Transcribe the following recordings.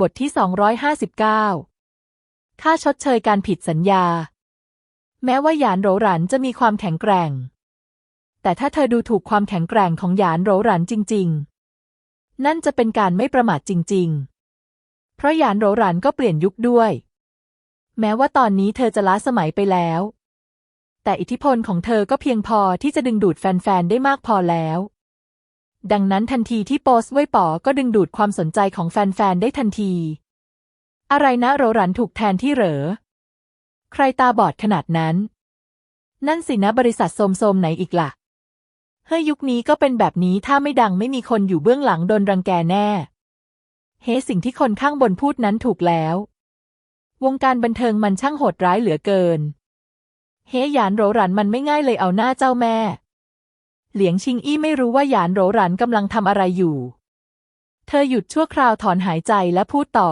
บทที่ 259 ค่าชดเชยการผิดสัญญา แม้ว่าหยานโหรหรันจะมีความแข็งแกร่ง แต่ถ้าเธอดูถูกความแข็งแกร่งของหยานโหรหรันจริง ๆ นั่นจะเป็นการไม่ประมาทจริง ๆ เพราะหยานโหรหรันก็เปลี่ยนยุคด้วย แม้ว่าตอนนี้เธอจะล้าสมัยไปแล้ว แต่อิทธิพลของเธอก็เพียงพอที่จะดึงดูดแฟน ๆ ได้มากพอแล้ว ดังนั้นทันทีที่โพสต์ไว้ป๋อก็ดึงดูดความสนใจของแฟนๆ ได้ทันที อะไรนะโรหรันถูกแทนที่เหรอ ใครตาบอดขนาดนั้น นั่นสินะบริษัทโสมๆ ไหนอีกล่ะ เฮ้ยยุคนี้ก็เป็นแบบนี้ถ้าไม่ดังไม่มีคนอยู่เบื้องหลังโดนรังแกแน่ เฮ้สิ่งที่คนข้างบนพูดนั้นถูกแล้ว วงการบันเทิงมันช่างโหดร้ายเหลือเกิน เฮ้ยานโรหรันมันไม่ง่ายเลยเอาหน้าเจ้าแม่ เหลียงชิงอี้ไม่รู้ว่าหยานโรหรันกำลังทำอะไรอยู่ เธอหยุดชั่วคราวถอนหายใจและพูดต่อ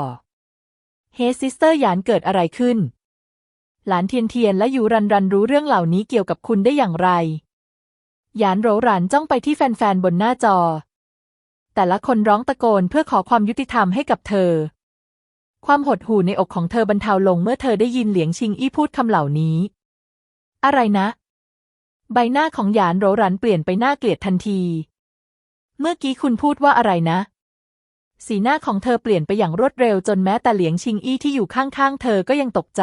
เฮซิสเตอร์หยานเกิดอะไรขึ้น หลานเทียนเทียนและยูรันรันรู้เรื่องเหล่านี้เกี่ยวกับคุณได้อย่างไร หยานโรหรันจ้องไปที่แฟนๆบนหน้าจอ แต่ละคนร้องตะโกนเพื่อขอความยุติธรรมให้กับเธอ ความหดหู่ในอกของเธอบรรเทาลงเมื่อเธอได้ยินเหลียงชิงอี้พูดคำเหล่านี้ อะไรนะ ใบหน้าของหยานโรรันเปลี่ยนไปหน้าเกลียดทันที เมื่อกี้คุณพูดว่าอะไรนะ สีหน้าของเธอเปลี่ยนไปอย่างรวดเร็วจนแม้แต่เหลียงชิงอี้ที่อยู่ข้างๆ เธอก็ยังตกใจ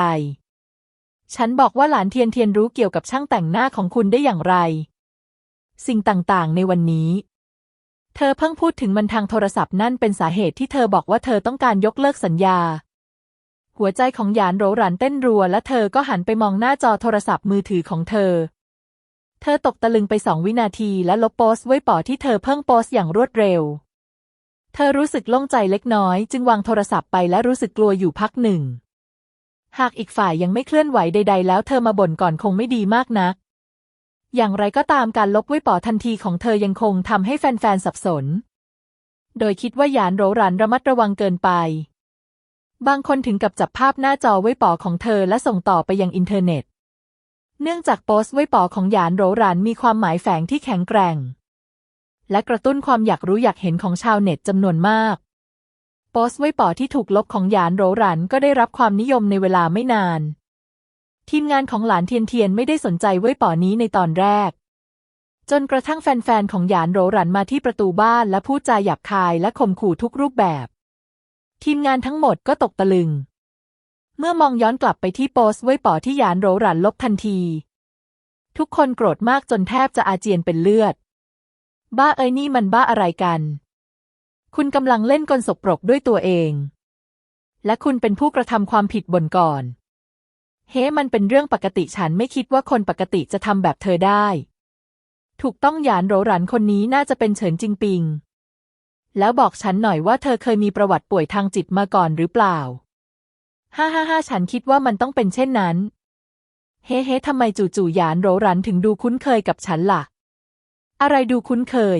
ฉันบอกว่าหลานเทียนเทียนรู้เกี่ยวกับช่างแต่งหน้าของคุณได้อย่างไร สิ่งต่างๆ ในวันนี้ เธอเพิ่งพูดถึงมันทางโทรศัพท์นั่นเป็นสาเหตุที่เธอบอกว่าเธอต้องการยกเลิกสัญญาหัวใจของหยานโรหรันเต้นรัวและเธอก็หันไปมองหน้าจอโทรศัพท์มือถือของเธอ เธอตกตะลึงไปสองวินาทีและลบโพสต์ไว้ป่อที่เธอเพิ่งโพสต์อย่างรวดเร็ว เธอรู้สึกโล่งใจเล็กน้อย จึงวางโทรศัพท์ไปและรู้สึกกลัวอยู่พักหนึ่ง หากอีกฝ่ายยังไม่เคลื่อนไหวใด ๆ แล้วเธอมาบ่นก่อนคงไม่ดีมากนัก อย่างไรก็ตามการลบไว้ป่อทันทีของเธอยังคงทำให้แฟนๆสับสน โดยคิดว่าหยานโรหรันระมัดระวังเกินไป บางคนถึงกับจับภาพหน้าจอไว้ป่อของเธอและส่งต่อไปยังอินเทอร์เน็ต เนื่องจากโพสต์ไว้ปอของหยานโรหรันมีความหมายแฝงที่แข็งแกร่ง และกระตุ้นความอยากรู้อยากเห็นของชาวเน็ตจำนวนมากโพสต์ไว้ปอที่ถูกลบของหยานโรหรันก็ได้รับความนิยมในเวลาไม่นาน ทีมงานของหลานเทียนเทียนไม่ได้สนใจไว้ป่อนี้ในตอนแรก จนกระทั่งแฟนๆของหยานโรหรันมาที่ประตูบ้านและพูดจาหยาบคายและข่มขู่ทุกรูปแบบ ทีมงานทั้งหมดก็ตกตะลึง เมื่อมองย้อนกลับไปที่โพสไว้ป่อที่หยานโรหรันลบทันที ทุกคนโกรธมากจนแทบจะอาเจียนเป็นเลือด บ้าเอ้ยนี่มันบ้าอะไรกัน คุณกำลังเล่นกลสกปรกด้วยตัวเอง และคุณเป็นผู้กระทำความผิดบนก่อน เฮ้ มันเป็นเรื่องปกติฉันไม่คิดว่าคนปกติจะทำแบบเธอได้ ถูกต้องหยานโรหรันคนนี้น่าจะเป็นเฉินจิงปิง แล้วบอกฉันหน่อยว่าเธอเคยมีประวัติป่วยทางจิตมาก่อนหรือเปล่า ฮ่าฮ่าฮ่าฉันคิดว่ามันต้องเป็นเช่นนั้น เฮ้เฮ้ทำไมจู่ๆหยานโรหรันถึงดูคุ้นเคยกับฉันล่ะ อะไรดูคุ้นเคย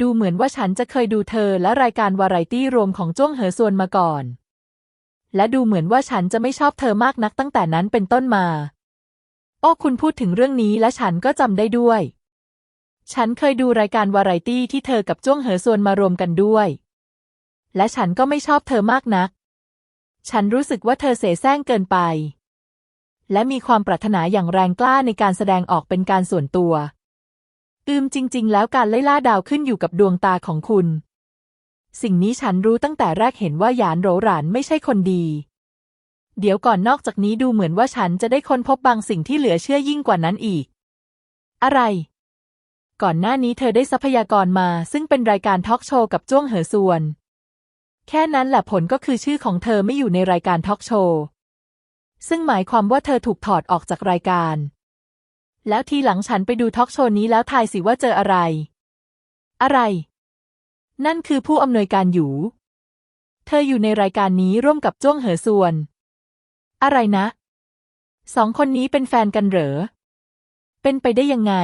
ดูเหมือนว่าฉันจะเคยดูเธอและรายการวาไรตี้รวมของจ้วงเหอซวนมาก่อน และดูเหมือนว่าฉันจะไม่ชอบเธอมากนักตั้งแต่นั้นเป็นต้นมา โอ้คุณพูดถึงเรื่องนี้และฉันก็จำได้ด้วย ฉันเคยดูรายการวาไรตี้ที่เธอกับจ้วงเหอซวนมารวมกันด้วย และฉันก็ไม่ชอบเธอมากนัก ฉันรู้สึกว่าเธอเสแสร้งเกินไป และมีความปรารถนาอย่างแรงกล้าในการแสดงออกเป็นการส่วนตัว อืมจริง ๆ แล้วการไล่ล่าดาวขึ้นอยู่กับดวงตาของคุณ สิ่งนี้ฉันรู้ตั้งแต่แรกเห็นว่าหยานโหรหรานไม่ใช่คนดี เดี๋ยวก่อนนอกจากนี้ดูเหมือนว่าฉันจะได้ค้นพบบางสิ่งที่เหลือเชื่อยิ่งกว่านั้นอีก อะไร ก่อนหน้านี้เธอได้ทรัพยากรมา ซึ่งเป็นรายการทอล์กโชว์กับจ้วงเหอซวน แค่นั้นแหละผลก็คือชื่อของเธอไม่อยู่ในรายการทอล์กโชว์ซึ่งหมายความว่าเธอถูกถอดออกจากรายการ แล้วทีหลังฉันไปดูทอล์กโชว์นี้แล้วทายสิว่าเจออะไร อะไร นั่นคือผู้อำนวยการอยู่ เธออยู่ในรายการนี้ร่วมกับจ้วงเหอซวน อะไรนะ สองคนนี้เป็นแฟนกันเหรอ เป็นไปได้ยังไง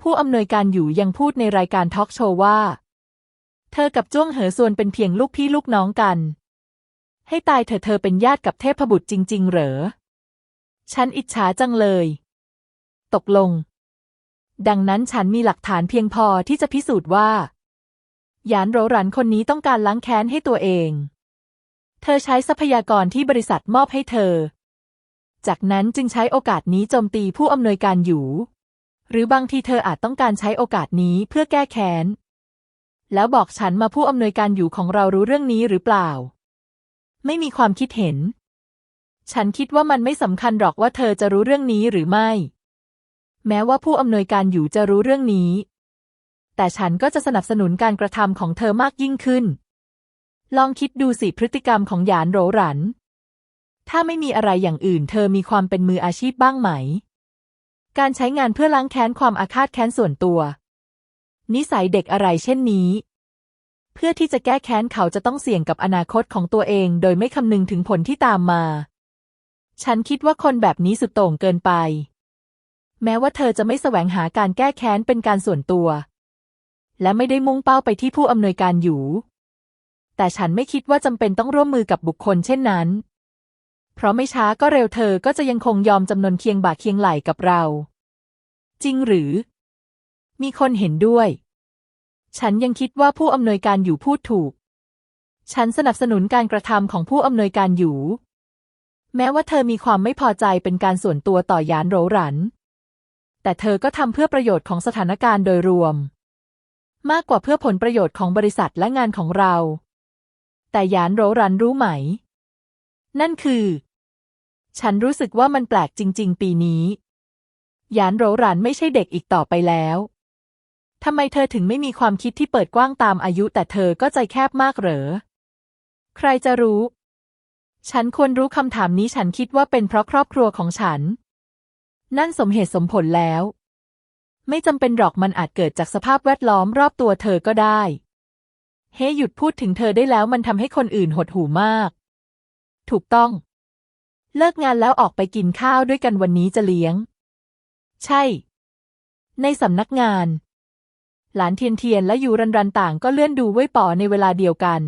ผู้อำนวยการอยู่ยังพูดในรายการทอล์กโชว์ว่า เธอกับจ้วงเหอซวนเป็นเพียงลูกพี่ลูกน้องกัน ให้ตายเถอะเธอเป็นญาติกับเทพบุตรจริง ๆ เหรอ ฉันอิจฉาจังเลย ตกลง ดังนั้นฉันมีหลักฐานเพียงพอที่จะพิสูจน์ว่าหยานโรรันคนนี้ต้องการล้างแค้นให้ตัวเอง เธอใช้ทรัพยากรที่บริษัทมอบให้เธอ จากนั้นจึงใช้โอกาสนี้โจมตีผู้อำนวยการอยู่ หรือบางทีเธออาจต้องการใช้โอกาสนี้เพื่อแก้แค้น แล้วบอกฉันมาผู้อำนวยการอยู่ของเรารู้เรื่องนี้หรือเปล่า ไม่มีความคิดเห็น ฉันคิดว่ามันไม่สำคัญหรอกว่าเธอจะรู้เรื่องนี้หรือไม่ แม้ว่าผู้อำนวยการอยู่จะรู้เรื่องนี้ แต่ฉันก็จะสนับสนุนการกระทำของเธอมากยิ่งขึ้น ลองคิดดูสิพฤติกรรมของหยานโหรหรัน ถ้าไม่มีอะไรอย่างอื่น เธอมีความเป็นมืออาชีพบ้างไหม การใช้งานเพื่อล้างแค้นความอาฆาตแค้นส่วนตัว นิสัยเด็กอะไรเช่นนี้ เพื่อที่จะแก้แค้นเขาจะต้องเสี่ยงกับอนาคตของตัวเอง โดยไม่คำนึงถึงผลที่ตามมา ฉันคิดว่าคนแบบนี้สุดโต่งเกินไป แม้ว่าเธอจะไม่แสวงหาการแก้แค้นเป็นการส่วนตัว และไม่ได้มุ่งเป้าไปที่ผู้อำนวยการอยู่ แต่ฉันไม่คิดว่าจำเป็นต้องร่วมมือกับบุคคลเช่นนั้น เพราะไม่ช้าก็เร็วเธอก็จะยังคงยอมจำนนเคียงบ่าเคียงไหลกับเรา จริงหรือ มีคนเห็นด้วย ฉันยังคิดว่าผู้อำนวยการอยู่พูดถูก ฉันสนับสนุนการกระทำของผู้อำนวยการอยู่ แม้ว่าเธอมีความไม่พอใจเป็นการส่วนตัวต่อยานโรหรัน แต่เธอก็ทำเพื่อประโยชน์ของสถานการณ์โดยรวม มากกว่าเพื่อผลประโยชน์ของบริษัทและงานของเรา แต่ยานโรหรันรู้ไหม นั่นคือ ฉันรู้สึกว่ามันแปลกจริง ๆ ปีนี้ยานโรหรันไม่ใช่เด็กอีกต่อไปแล้ว ทำไมเธอถึงไม่มีความคิดที่เปิดกว้างตามอายุ แต่เธอก็ใจแคบมากเหรอ ใครจะรู้ ฉันควรรู้คำถามนี้ฉันคิดว่าเป็นเพราะครอบครัวของฉัน นั่นสมเหตุสมผลแล้ว ไม่จำเป็นหรอกมันอาจเกิดจากสภาพแวดล้อมรอบตัวเธอก็ได้ เฮ้หยุดพูดถึงเธอได้แล้วมันทำให้คนอื่นหดหูมาก ถูกต้อง เลิกงานแล้วออกไปกินข้าวด้วยกันวันนี้จะเลี้ยง ใช่ ในสำนักงาน หลานเทียนเทียนและยูรันรันต่างก็เลื่อนดูไว้ป่อในเวลาเดียวกัน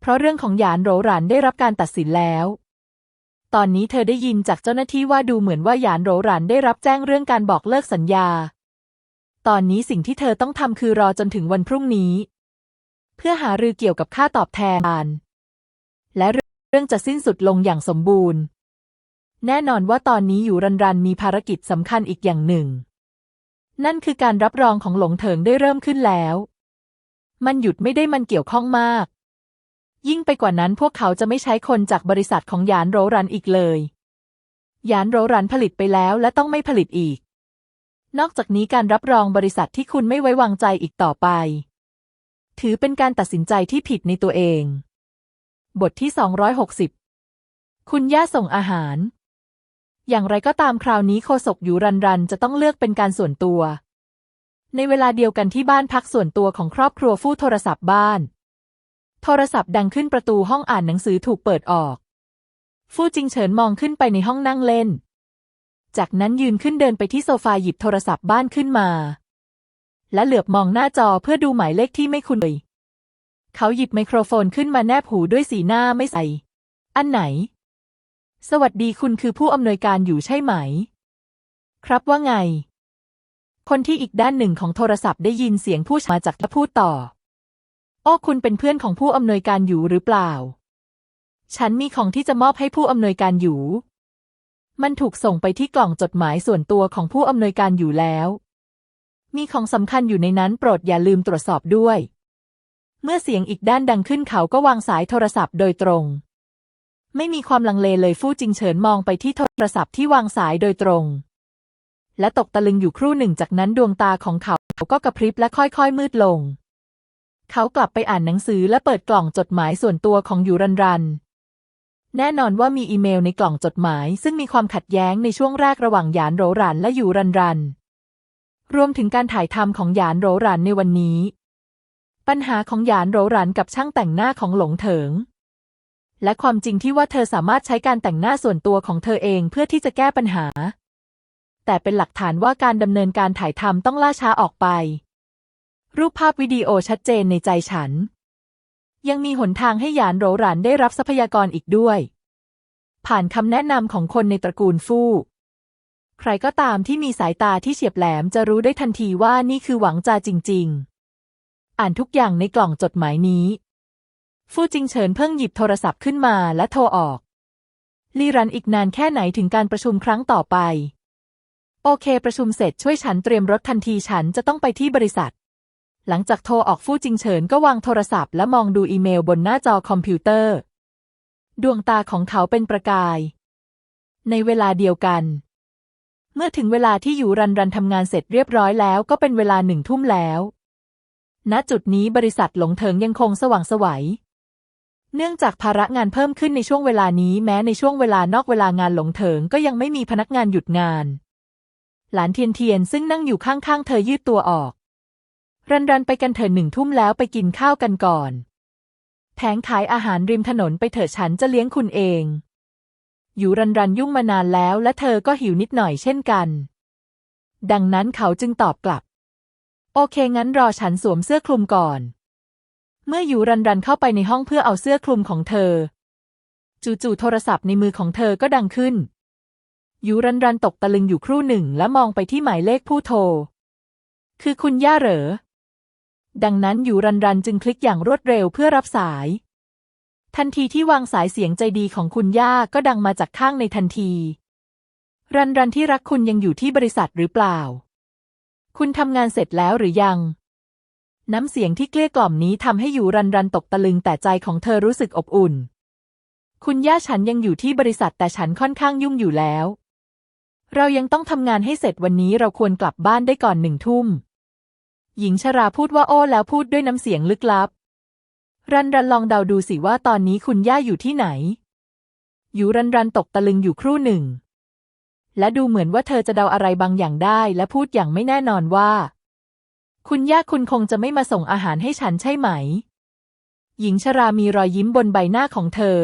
เพราะเรื่องของหยานโหรหรันได้รับการตัดสินแล้ว ตอนนี้เธอได้ยินจากเจ้าหน้าที่ว่าดูเหมือนว่าหยานโหรหรันได้รับแจ้งเรื่องการบอกเลิกสัญญา ตอนนี้สิ่งที่เธอต้องทำคือรอจนถึงวันพรุ่งนี้ เพื่อหารือเกี่ยวกับค่าตอบแทน และเรื่องจะสิ้นสุดลงอย่างสมบูรณ์ แน่นอนว่าตอนนี้อยู่รันรันมีภารกิจสำคัญอีกอย่างหนึ่ง นั่นคือการรับรองของหลงเถิงได้เริ่มขึ้นแล้ว มันหยุดไม่ได้มันเกี่ยวข้องมาก ยิ่งไปกว่านั้นพวกเขาจะไม่ใช้คนจากบริษัทของหยานโรรันอีกเลย หยานโรรันผลิตไปแล้วและต้องไม่ผลิตอีก นอกจากนี้การรับรองบริษัทที่คุณไม่ไว้วางใจอีกต่อไป ถือเป็นการตัดสินใจที่ผิดในตัวเอง บทที่ 260 คุณย่าส่งอาหาร อย่างไรก็ตามคราวนี้โคศกอยู่รันรันจะต้องเลือกเป็นการส่วนตัว ในเวลาเดียวกันที่บ้านพักส่วนตัวของครอบครัวฟู่โทรศัพท์บ้าน โทรศัพท์ดังขึ้นประตูห้องอ่านหนังสือถูกเปิดออก ฟู่จิงเฉินมองขึ้นไปในห้องนั่งเล่น จากนั้นยืนขึ้นเดินไปที่โซฟาหยิบโทรศัพท์บ้านขึ้นมา และเหลือบมองหน้าจอเพื่อดูหมายเลขที่ไม่คุ้นเคยเขาหยิบไมโครโฟนขึ้นมาแนบหูด้วยสีหน้าไม่ใส่อันไหน สวัสดีคุณคือผู้อำนวยการอยู่ใช่ไหม ครับว่าไง คนที่อีกด้านหนึ่งของโทรศัพท์ได้ยินเสียงผู้ชมาจากและพูดต่อ โอ้คุณเป็นเพื่อนของผู้อำนวยการอยู่หรือเปล่า ฉันมีของที่จะมอบให้ผู้อำนวยการอยู่ มันถูกส่งไปที่กล่องจดหมายส่วนตัวของผู้อำนวยการอยู่แล้ว มีของสำคัญอยู่ในนั้นโปรดอย่าลืมตรวจสอบด้วย เมื่อเสียงอีกด้านดังขึ้นเขาก็วางสายโทรศัพท์โดยตรง ไม่มีความลังเลเลยฟู่จิงเฉินมองไปที่โทรศัพท์ที่วางสายโดยตรง และตกตะลึงอยู่ครู่หนึ่งจากนั้นดวงตาของเขาก็กระพริบและค่อยๆมืดลง เขากลับไปอ่านหนังสือและเปิดกล่องจดหมายส่วนตัวของยูรันรัน แน่นอนว่ามีอีเมลในกล่องจดหมาย ซึ่งมีความขัดแย้งในช่วงแรกระหว่างหยานโหรหรันและยูรันรัน รวมถึงการถ่ายทำของหยานโหรหรันในวันนี้ ปัญหาของหยานโรหรันกับช่างแต่งหน้าของหลงเถิง และความจริงที่ว่าเธอสามารถใช้การแต่งหน้าส่วนตัวของเธอเองเพื่อที่จะแก้ปัญหา แต่เป็นหลักฐานว่าการดำเนินการถ่ายทำต้องล่าช้าออกไป รูปภาพวิดีโอชัดเจนในใจฉัน ยังมีหนทางให้หยานโหรหรันได้รับทรัพยากรอีกด้วย ผ่านคำแนะนำของคนในตระกูลฟู่ใครก็ตามที่มีสายตาที่เฉียบแหลมจะรู้ได้ทันทีว่านี่คือหวังจาจริง ๆ อ่านทุกอย่างในกล่องจดหมายนี้ ฟู่จิงเฉินเพิ่งหยิบโทรศัพท์ขึ้นมาและโทรออกลีรันอีกนานแค่ไหนถึงการประชุมครั้งต่อไป โอเค ประชุมเสร็จช่วยฉันเตรียมรถทันทีฉันจะต้องไปที่บริษัท หลังจากโทรออกฟู่จิงเฉินก็วางโทรศัพท์และมองดูอีเมลบนหน้าจอคอมพิวเตอร์ ดวงตาของเขาเป็นประกาย ในเวลาเดียวกัน เมื่อถึงเวลาที่อยู่รันรันทำงานเสร็จเรียบร้อยแล้วก็เป็นเวลาหนึ่งทุ่มแล้ว ณจุดนี้บริษัทหลงเถิงยังคงสว่างไสวัย เนื่องจากภาระงานเพิ่มขึ้นในช่วงเวลานี้แม้ในช่วงเวลานอกเวลางานหลงเถิงก็ยังไม่มีพนักงานหยุดงาน หลานเทียนเทียนซึ่งนั่งอยู่ข้างๆ เธอยืดตัวออก รันรันไปกันเถิดหนึ่งทุ่มแล้วไปกินข้าวกันก่อน แผงขายอาหารริมถนนไปเถอะฉันจะเลี้ยงคุณเอง อยู่รันรันยุ่งมานานแล้วและเธอก็หิวนิดหน่อยเช่นกัน ดังนั้นเขาจึงตอบกลับ โอเคงั้นรอฉันสวมเสื้อคลุมก่อน เมื่ออยู่รันรันเข้าไปในห้องเพื่อเอาเสื้อคลุมของเธอ จู่ๆโทรศัพท์ในมือของเธอก็ดังขึ้น อยู่รันรันตกตะลึงอยู่ครู่หนึ่งและมองไปที่หมายเลขผู้โทร คือคุณย่าเหรอ ดังนั้นอยู่รันรันจึงคลิกอย่างรวดเร็วเพื่อรับสาย ทันทีที่วางสายเสียงใจดีของคุณย่าก็ดังมาจากข้างในทันที รันรันที่รักคุณยังอยู่ที่บริษัทหรือเปล่า คุณทำงานเสร็จแล้วหรือยัง น้ำเสียงที่เกลี้ยกล่อมนี้ทำให้อยู่รันรันตกตะลึงแต่ใจของเธอรู้สึกอบอุ่น คุณย่าฉันยังอยู่ที่บริษัทแต่ฉันค่อนข้างยุ่งอยู่แล้ว เรายังต้องทำงานให้เสร็จวันนี้เราควรกลับบ้านได้ก่อนหนึ่งทุ่ม หญิงชราพูดว่าโอ้แล้วพูดด้วยน้ำเสียงลึกลับ รันรันลองเดาดูสิว่าตอนนี้คุณย่าอยู่ที่ไหน อยู่รันรันตกตะลึงอยู่ครู่หนึ่ง และดูเหมือนว่าเธอจะเดาอะไรบางอย่างได้และพูดอย่างไม่แน่นอนว่า คุณย่าคุณคงจะไม่มาส่งอาหารให้ฉันใช่ไหม หญิงชรามีรอยยิ้มบนใบหน้าของเธอ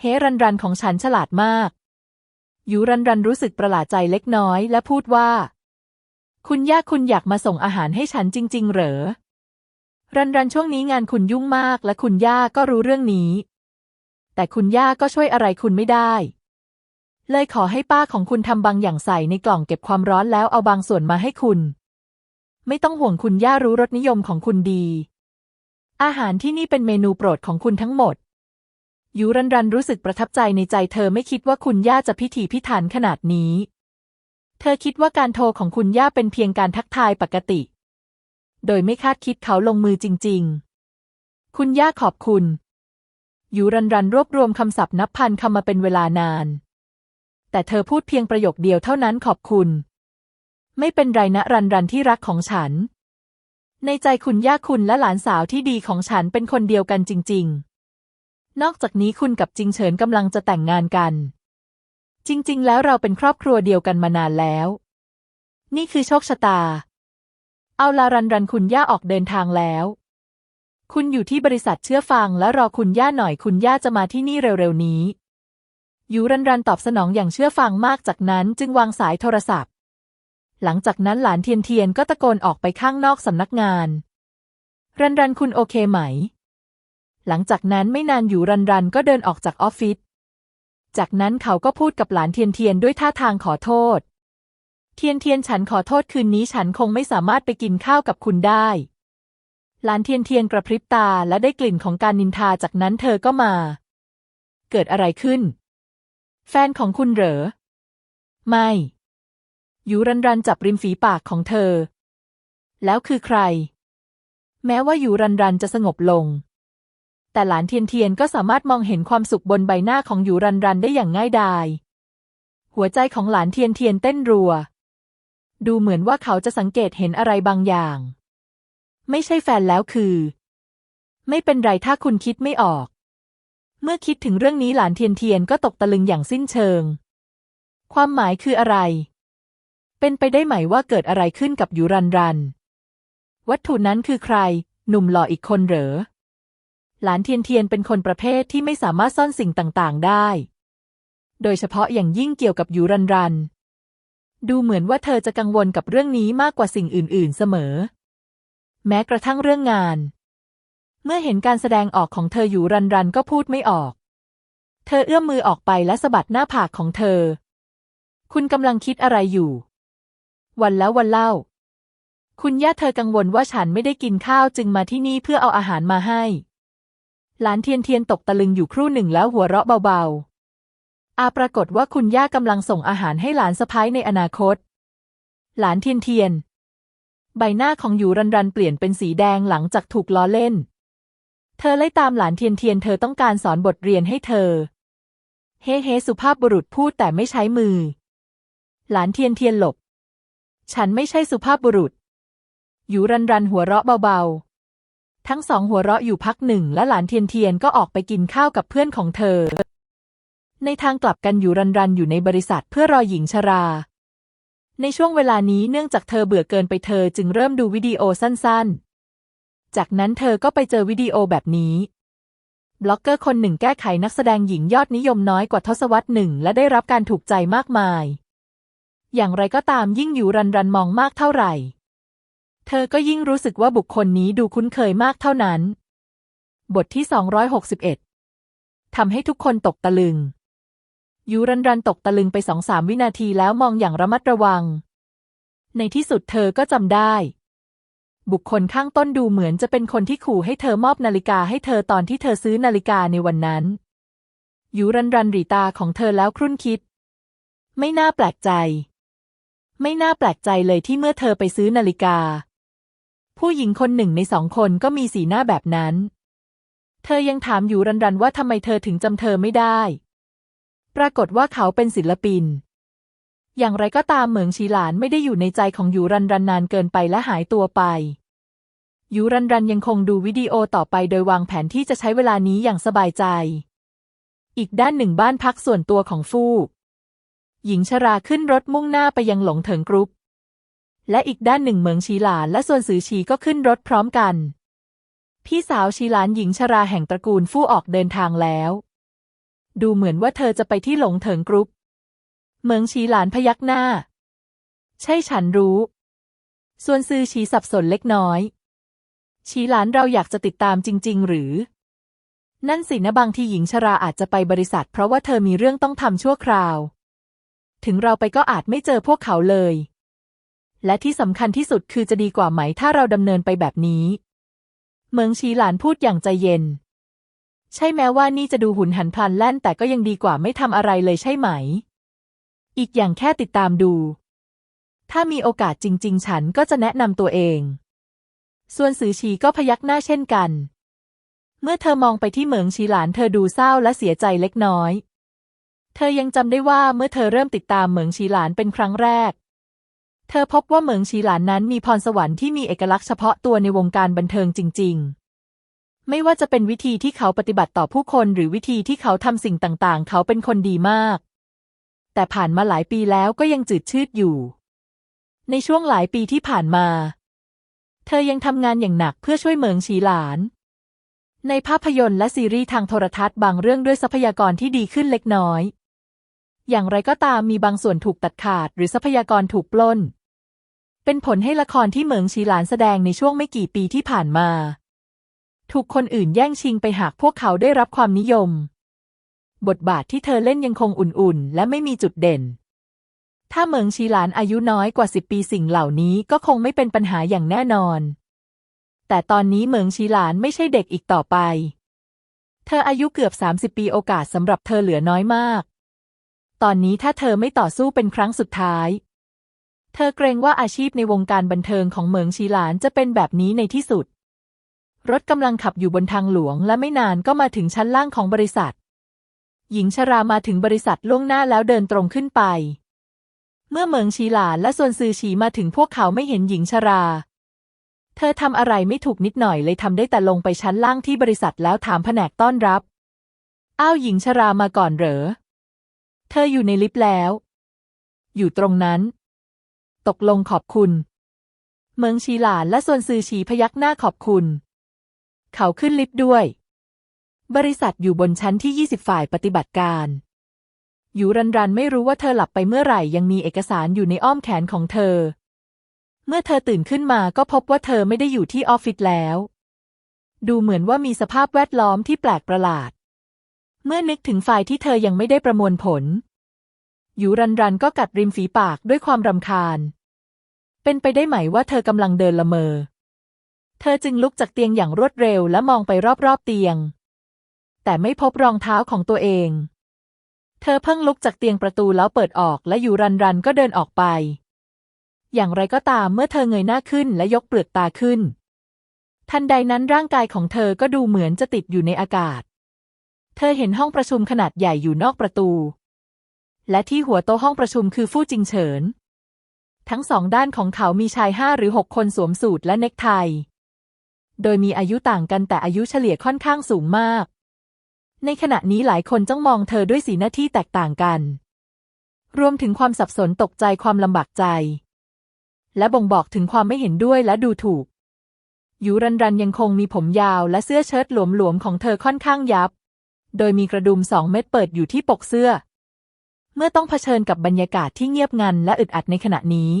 เฮรันรันของฉันฉลาดมาก ยูรันรันรู้สึกประหลาดใจเล็กน้อยและพูดว่า คุณย่าคุณอยากมาส่งอาหารให้ฉันจริง ๆ เหรอ รันรันช่วงนี้งานคุณยุ่งมากและคุณย่าก็รู้เรื่องนี้ แต่คุณย่าก็ช่วยอะไรคุณไม่ได้ เลยขอให้ป้าของคุณทำบางอย่างใส่ในกล่องเก็บความร้อนแล้วเอาบางส่วนมาให้คุณ ไม่ต้องห่วงคุณย่ารู้รสนิยมของคุณดี อาหารที่นี่เป็นเมนูโปรดของคุณทั้งหมด ยูรันรันรู้สึกประทับใจในใจเธอไม่คิดว่าคุณย่าจะพิถีพิถันขนาดนี้ เธอคิดว่าการโทรของคุณย่าเป็นเพียงการทักทายปกติ โดยไม่คาดคิดเขาลงมือจริง ๆ คุณย่าขอบคุณยูรันรันรวบรวมคำศัพท์นับพันคำมาเป็นเวลานาน แต่เธอพูดเพียงประโยคเดียวเท่านั้นขอบคุณ ไม่เป็นไรนะรันรันที่รักของฉัน ในใจคุณย่าคุณและหลานสาวที่ดีของฉันเป็นคนเดียวกันจริง ๆ นอกจากนี้คุณกับจิงเฉินกำลังจะแต่งงานกัน จริง ๆ แล้วเราเป็นครอบครัวเดียวกันมานานแล้ว นี่คือโชคชะตา เอาลารันรันคุณย่าออกเดินทางแล้ว คุณอยู่ที่บริษัทเชื่อฟังและรอคุณย่าหน่อยคุณย่าจะมาที่นี่เร็วๆนี้ยูรันรันตอบสนองอย่างเชื่อฟังมากจากนั้นจึงวางสายโทรศัพท์ หลังจากนั้นหลานเทียนเทียนก็ตะโกนออกไปข้างนอกสำนักงาน รันรันคุณโอเคไหม หลังจากนั้นไม่นานอยู่รันรันก็เดินออกจากออฟฟิศ จากนั้นเขาก็พูดกับหลานเทียนเทียนด้วยท่าทางขอโทษ เทียนเทียนฉันขอโทษคืนนี้ฉันคงไม่สามารถไปกินข้าวกับคุณได้ หลานเทียนเทียนกระพริบตาและได้กลิ่นของการนินทาจากนั้นเธอก็มา เกิดอะไรขึ้น แฟนของคุณเหรอ ไม่ ยูรันรันจับริมฝีปากของเธอ แล้วคือใคร แม้ว่ายูรันรันจะสงบลง แต่หลานเทียนเทียนก็สามารถมองเห็นความสุขบนใบหน้าของยูรันรันได้อย่างง่ายดาย หัวใจของหลานเทียนเทียนเต้นรัว ดูเหมือนว่าเขาจะสังเกตเห็นอะไรบางอย่าง ไม่ใช่แฟนแล้วคือ ไม่เป็นไรถ้าคุณคิดไม่ออก เมื่อคิดถึงเรื่องนี้หลานเทียนเทียนก็ตกตะลึงอย่างสิ้นเชิง ความหมายคืออะไร เป็นไปได้ไหมว่าเกิดอะไรขึ้นกับยูรันรัน วัตถุนั้นคือใคร หนุ่มหล่ออีกคนเหรอ หลานเทียนเทียนเป็นคนประเภทที่ไม่สามารถซ่อนสิ่งต่างๆ ได้ โดยเฉพาะอย่างยิ่งเกี่ยวกับยูรันรัน ดูเหมือนว่าเธอจะกังวลกับเรื่องนี้มากกว่าสิ่งอื่น ๆ เสมอ แม้กระทั่งเรื่องงาน เมื่อเห็นการแสดงออกของเธออยู่รันรันก็พูดไม่ออก เธอเอื้อมมือออกไปและสะบัดหน้าผากของเธอ คุณกำลังคิดอะไรอยู่ วันแล้ววันเล่า คุณย่าเธอกังวลว่าฉันไม่ได้กินข้าวจึงมาที่นี่เพื่อเอาอาหารมาให้ หลานเทียนเทียนตกตะลึงอยู่ครู่หนึ่งแล้วหัวเราะเบาๆ อาปรากฏว่าคุณย่ากำลังส่งอาหารให้หลานสะพ้ายในอนาคต หลานเทียนเทียน ใบหน้าของหยูรันรันเปลี่ยนเป็นสีแดงหลังจากถูกล้อเล่น เธอไล่ตามหลานเทียนเทียนเธอต้องการสอนบทเรียนให้เธอ เฮ้เฮสุภาพบุรุษพูดแต่ไม่ใช้มือ หลานเทียนเทียนหลบ ฉันไม่ใช่สุภาพบุรุษหยูรันรันหัวเราะเบาๆ ทั้งสองหัวเราะอยู่พักหนึ่งและหลานเทียนเทียนก็ออกไปกินข้าวกับเพื่อนของเธอ ในทางกลับกันอยู่รันรันอยู่ในบริษัทเพื่อรอหญิงชรา ในช่วงเวลานี้เนื่องจากเธอเบื่อเกินไปเธอจึงเริ่มดูวิดีโอสั้นๆ จากนั้นเธอก็ไปเจอวิดีโอแบบนี้บล็อกเกอร์คนหนึ่งแก้ไขนักแสดงหญิงยอดนิยมน้อยกว่าทศวรรษหนึ่งและได้รับการถูกใจมากมาย อย่างไรก็ตามยิ่งอยู่รันรันมองมากเท่าไหร่ เธอก็ยิ่งรู้สึกว่าบุคคลนี้ดูคุ้นเคยมากเท่านั้น บทที่ 261ทำให้ทุกคนตกตะลึง ยูรันรันตกตะลึงไปสองสามวินาทีแล้วมองอย่างระมัดระวัง ในที่สุดเธอก็จำได้ บุคคลข้างต้นดูเหมือนจะเป็นคนที่ขู่ให้เธอมอบนาฬิกาให้เธอตอนที่เธอซื้อนาฬิกาในวันนั้นยูรันรันหรีตาของเธอแล้วครุ่นคิด ไม่น่าแปลกใจ ไม่น่าแปลกใจเลยที่เมื่อเธอไปซื้อนาฬิกา ผู้หญิงคนหนึ่งในสองคนก็มีสีหน้าแบบนั้น เธอยังถามอยู่รันรันว่าทำไมเธอถึงจำเธอไม่ได้ ปรากฏว่าเขาเป็นศิลปิน อย่างไรก็ตามเหมืองชีหลานไม่ได้อยู่ในใจของยูรันรันนานเกินไปและหายตัวไปยูรันรันยังคงดูวิดีโอต่อไปโดยวางแผนที่จะใช้เวลานี้อย่างสบายใจ อีกด้านหนึ่งบ้านพักส่วนตัวของฟูก หญิงชราขึ้นรถมุ่งหน้าไปยังหลงเถิงกรุ๊ป และอีกด้านหนึ่งเหมืองชีหลานและส่วนสือชีก็ขึ้นรถพร้อมกัน พี่สาวชีหลานหญิงชราแห่งตระกูลฟู่ออกเดินทางแล้ว ดูเหมือนว่าเธอจะไปที่หลงเถิงกรุ๊ป เหมืองชีหลานพยักหน้า ใช่ฉันรู้ ส่วนซือชีสับสนเล็กน้อย ชีหลานเราอยากจะติดตามจริง ๆ หรือ นั่นสินะบางที่หญิงชราอาจจะไปบริษัท เพราะว่าเธอมีเรื่องต้องทำชั่วคราว ถึงเราไปก็อาจไม่เจอพวกเขาเลย และที่สำคัญที่สุดคือจะดีกว่าไหมถ้าเราดำเนินไปแบบนี้ เมืองชีหลานพูดอย่างใจเย็น ใช่แม้ว่านี่จะดูหุนหันพลันแล่นแต่ก็ยังดีกว่าไม่ทำอะไรเลยใช่ไหม อีกอย่างแค่ติดตามดู ถ้ามีโอกาสจริง ๆ ฉันก็จะแนะนำตัวเอง ส่วนสือชีก็พยักหน้าเช่นกันเมื่อเธอมองไปที่เหมืองชีหลานเธอดูเศร้าและเสียใจเล็กน้อย เธอยังจำได้ว่าเมื่อเธอเริ่มติดตามเหมืองชีหลานเป็นครั้งแรก เธอพบว่าเหมืองชีหลานนั้นมีพรสวรรค์ที่มีเอกลักษณ์เฉพาะตัวในวงการบันเทิงจริง ๆไม่ว่าจะเป็นวิธีที่เขาปฏิบัติต่อผู้คนหรือวิธีที่เขาทำสิ่งต่างๆ เขาเป็นคนดีมาก แต่ผ่านมาหลายปีแล้วก็ยังจืดชืดอยู่ ในช่วงหลายปีที่ผ่านมา เธอยังทำงานอย่างหนักเพื่อช่วยเหมืองชีหลาน ในภาพยนตร์และซีรีส์ทางโทรทัศน์บางเรื่องด้วยทรัพยากรที่ดีขึ้นเล็กน้อย อย่างไรก็ตามมีบางส่วนถูกตัดขาดหรือทรัพยากรถูกปล้น เป็นผลให้ละครที่เหมืองชีหลานแสดงในช่วงไม่กี่ปีที่ผ่านมา ถูกคนอื่นแย่งชิงไปหากพวกเขาได้รับความนิยม บทบาทที่เธอเล่นยังคงอุ่นๆ และไม่มีจุดเด่น ถ้าเหมืองชีหลานอายุน้อยกว่าสิบปีสิ่งเหล่านี้ก็คงไม่เป็นปัญหาอย่างแน่นอน แต่ตอนนี้เหมืองชีหลานไม่ใช่เด็กอีกต่อไปเธออายุเกือบสามสิบปีโอกาสสำหรับเธอเหลือน้อยมาก ตอนนี้ถ้าเธอไม่ต่อสู้เป็นครั้งสุดท้าย เธอเกรงว่าอาชีพในวงการบันเทิงของเหมืองชีหลานจะเป็นแบบนี้ในที่สุด รถกำลังขับอยู่บนทางหลวงและไม่นานก็มาถึงชั้นล่างของบริษัท หญิงชรามาถึงบริษัทล่วงหน้าแล้วเดินตรงขึ้นไป เมื่อเหมืองชีหลานและส่วนซือฉีมาถึงพวกเขาไม่เห็นหญิงชรา เธอทำอะไรไม่ถูกนิดหน่อยเลยทำได้แต่ลงไปชั้นล่างที่บริษัทแล้วถามแผนกต้อนรับ อ้าวหญิงชรามาก่อนเหรอ เธออยู่ในลิฟต์แล้ว อยู่ตรงนั้น ตกลงขอบคุณ เมืองชีหลานและส่วนซือฉีพยักหน้าขอบคุณ เขาขึ้นลิฟต์ด้วย บริษัทอยู่บนชั้นที่ 20 ฝ่ายปฏิบัติการอยู่รันรันไม่รู้ว่าเธอหลับไปเมื่อไหร่ยังมีเอกสารอยู่ในอ้อมแขนของเธอ เมื่อเธอตื่นขึ้นมาก็พบว่าเธอไม่ได้อยู่ที่ออฟฟิศแล้ว ดูเหมือนว่ามีสภาพแวดล้อมที่แปลกประหลาด เมื่อนึกถึงฝ่ายที่เธอยังไม่ได้ประมวลผล อยู่รันรันก็กัดริมฝีปากด้วยความรำคาญ เป็นไปได้ไหมว่าเธอกำลังเดินละเมอ เธอจึงลุกจากเตียงอย่างรวดเร็วและมองไปรอบๆเตียง แต่ไม่พบรองเท้าของตัวเอง เธอเพิ่งลุกจากเตียงประตูแล้วเปิดออกและอยู่รันรันก็เดินออกไป อย่างไรก็ตามเมื่อเธอเงยหน้าขึ้นและยกเปลือกตาขึ้น ทันใดนั้นร่างกายของเธอก็ดูเหมือนจะติดอยู่ในอากาศ เธอเห็นห้องประชุมขนาดใหญ่อยู่นอกประตู และที่หัวโต๊ะห้องประชุมคือฟู่จิงเฉิน ทั้งสองด้านของเขามีชายห้าหรือหกคนสวมสูทและเนคไท โดยมีอายุต่างกันแต่อายุเฉลี่ยค่อนข้างสูงมาก ในขณะนี้หลายคนจ้องมองเธอด้วยสีหน้าที่แตกต่างกัน รวมถึงความสับสนตกใจความลำบากใจ และบ่งบอกถึงความไม่เห็นด้วยและดูถูกยูรันรันยังคงมีผมยาวและเสื้อเชิ้ตหลวมๆของเธอค่อนข้างยับ โดยมีกระดุมสองเม็ดเปิดอยู่ที่ปกเสื้อ เมื่อต้องเผชิญกับบรรยากาศที่เงียบงันและอึดอัดในขณะนี้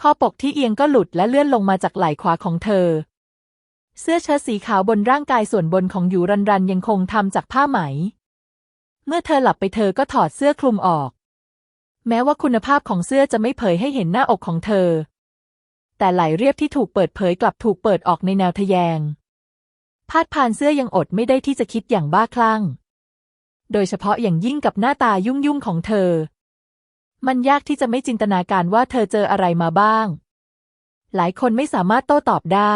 ข้อปกที่เอียงก็หลุดและเลื่อนลงมาจากไหล่ขวาของเธอ เสื้อเชิ้ตสีขาวบนร่างกายส่วนบนของยูรันรันยังคงทำจากผ้าไหม เมื่อเธอหลับไปเธอก็ถอดเสื้อคลุมออก แม้ว่าคุณภาพของเสื้อจะไม่เผยให้เห็นหน้าอกของเธอ แต่ไหล่เรียบที่ถูกเปิดเผยกลับถูกเปิดออกในแนวทะแยง พาดผ่านเสื้อยังอดไม่ได้ที่จะคิดอย่างบ้าคลั่ง โดยเฉพาะอย่างยิ่งกับหน้าตายุ่งยุ่งๆของเธอ มันยากที่จะไม่จินตนาการว่าเธอเจออะไรมาบ้าง หลายคนไม่สามารถโต้ตอบได้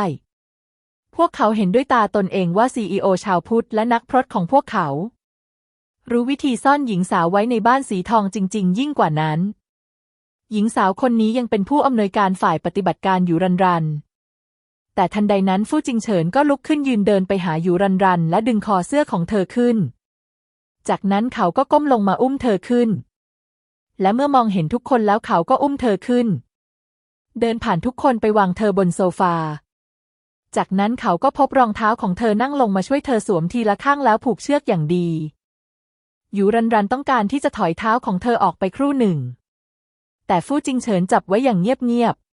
พวกเขาเห็นด้วยตาตนเองว่าซีอชาวพุทธและนักพรตของพวกเขา รู้วิธีซ่อนหญิงสาวไว้ในบ้านสีทองจริง ๆ ยิ่งกว่านั้น หญิงสาวคนนี้ยังเป็นผู้อำนวยการฝ่ายปฏิบัติการอยู่รันรัน แต่ทันใดนั้นฟู่จิงเฉินก็ลุกขึ้นยืนเดินไปหาอยู่รันรัน และดึงคอเสื้อของเธอขึ้น จากนั้นเขาก็ก้มลงมาอุ้มเธอขึ้น และเมื่อมองเห็นทุกคนแล้วเขาก็อุ้มเธอขึ้น เดินผ่านทุกคนไปวางเธอบนโซฟา จากนั้นเขาก็พบรองเท้าของเธอนั่งลงมาช่วยเธอสวมทีละข้างแล้วผูกเชือกอย่างดีอยู่รันรันต้องการที่จะถอยเท้าของเธอออกไปครู่หนึ่ง แต่ฟู่จิงเฉินจับไว้อย่างเงียบๆ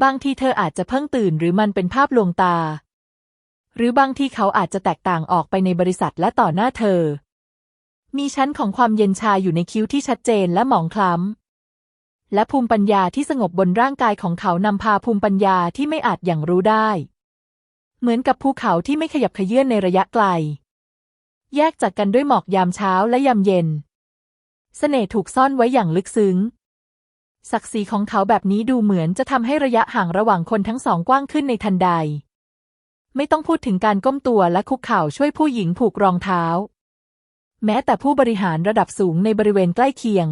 บางทีเธออาจจะเพิ่งตื่นหรือมันเป็นภาพลวงตา หรือบางทีเขาอาจจะแตกต่างออกไปในบริษัทและต่อหน้าเธอ มีชั้นของความเย็นชาอยู่ในคิ้วที่ชัดเจนและหมองคล้ำ และภูมิปัญญาที่สงบบนร่างกายของเขานำพาภูมิปัญญาที่ไม่อาจอย่างรู้ได้ เหมือนกับภูเขาที่ไม่ขยับเขยื่อนในระยะไกล แยกจากกันด้วยหมอกยามเช้าและยามเย็นเสน่ห์ถูกซ่อนไว้อย่างลึกซึ้ง ศักดิ์ศรีของเขาแบบนี้ดูเหมือนจะทำให้ระยะห่างระหว่างคนทั้งสองกว้างขึ้นในทันใด ไม่ต้องพูดถึงการก้มตัวและคุกเข่าช่วยผู้หญิงผูกรองเท้า แม้แต่ผู้บริหารระดับสูงในบริเวณใกล้เคียง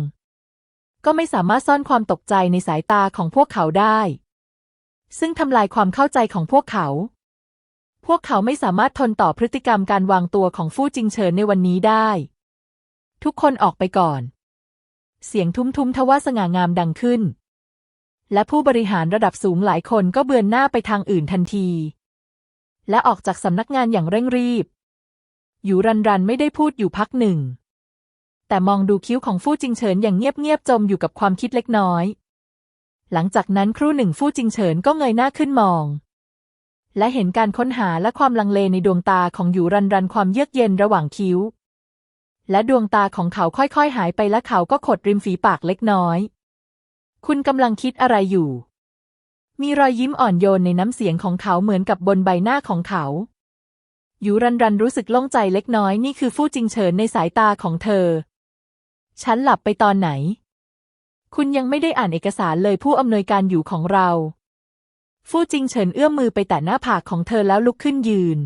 ก็ไม่สามารถซ่อนความตกใจในสายตาของพวกเขาได้ ซึ่งทำลายความเข้าใจของพวกเขา พวกเขาไม่สามารถทนต่อพฤติกรรมการวางตัวของฟู่จิงเฉินในวันนี้ได้ ทุกคนออกไปก่อน เสียงทุ้มๆทว่าสง่างามดังขึ้น และผู้บริหารระดับสูงหลายคนก็เบือนหน้าไปทางอื่นทันที และออกจากสำนักงานอย่างเร่งรีบ อยู่รันรันไม่ได้พูดอยู่พักหนึ่ง แต่มองดูคิ้วของฟู่จิงเฉินอย่างเงียบๆจมอยู่กับความคิดเล็กน้อย หลังจากนั้นครู่หนึ่งฟู่จิงเฉินก็เงยหน้าขึ้นมอง และเห็นการค้นหาและความลังเลในดวงตาของอยู่รันรันความเยือกเย็นระหว่างคิ้ว และดวงตาของเขาค่อยๆ หายไปและเขาก็ขดริมฝีปากเล็กน้อย คุณกำลังคิดอะไรอยู่ มีรอยยิ้มอ่อนโยนในน้ำเสียงของเขาเหมือนกับบนใบหน้าของเขายูรันรันรู้สึกโล่งใจเล็กน้อยนี่คือฟู่จิงเฉินในสายตาของเธอ ฉันหลับไปตอนไหน คุณยังไม่ได้อ่านเอกสารเลยผู้อำนวยการอยู่ของเรา ฟู่จิงเฉินเอื้อมมือไปแตะหน้าผากของเธอแล้วลุกขึ้นยืน